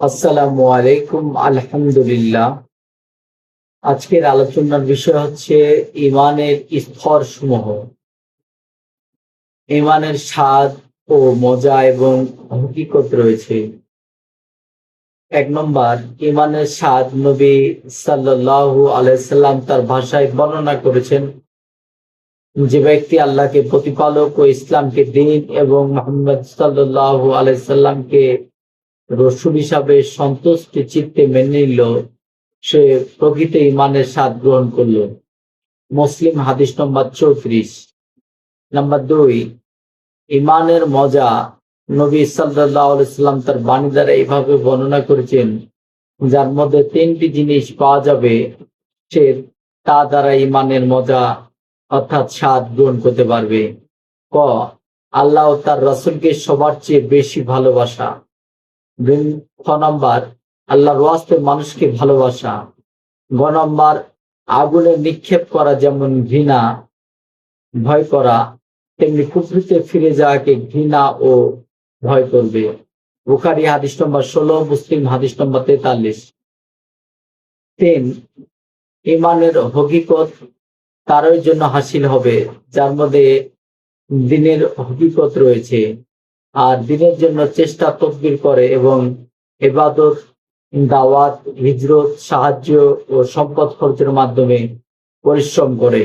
আসসালামু আলাইকুম, আলহামদুলিল্লাহ। আজকের আলোচনার বিষয় হচ্ছে ইমানের স্তর সমূহ ইমানের স্বাদ ও মজা এবং হকিকত রয়েছে। এক নম্বর ইমানের স্বাদ নবী সাল্লাল্লাহু আলাইসাল্লাম তার ভাষায় বর্ণনা করেছেন যে ব্যক্তি আল্লাহকে প্রতিপালক ও ইসলামকে দিন এবং মোহাম্মদ সাল্লাল্লাহু আলাইসাল্লামকে রসুল হিসাবে সন্তুষ্টি চিত্তে মেনে নিল, সে প্রকৃত ইমানের স্বাদ গ্রহণ করল। মুসলিম হাদিস নম্বর চৌত্রিশ। নাম্বার দুই ইমানের মজা নবী সাল্লাম তার বাণী দ্বারা এইভাবে বর্ণনা করেছেন, যার মধ্যে তিনটি জিনিস পাওয়া যাবে, সে তা দ্বারা ইমানের মজা অর্থাৎ স্বাদ গ্রহণ করতে পারবে। ক, আল্লাহ তার রসুলকে সবার চেয়ে বেশি ভালোবাসা। ছ নম্বর আল্লাহর ওয়াস্তে মানুষকে ভালোবাসা। গ নম্বর, আগুনে নিক্ষেপ করা যেমন ঘৃণা, ভয় করা, তেমনি কুফরিতে ফিরে যাওয়াকে ঘৃণা ও ভয় করবে। বুখারি হাদিস নম্বর ষোলো, মুসলিম হাদিস নম্বর তেতাল্লিশ। তিন ইমানের হকিকত তারই জন্য হাসিল হবে, যার মধ্যে দিনের হকিকত রয়েছে। আর দিনের জন্য চেষ্টা তদবির করে এবং এবাদত, দাওয়াত, হিজরত, সাহায্য ও সম্পদ খরচের মাধ্যমে পরিশ্রম করে।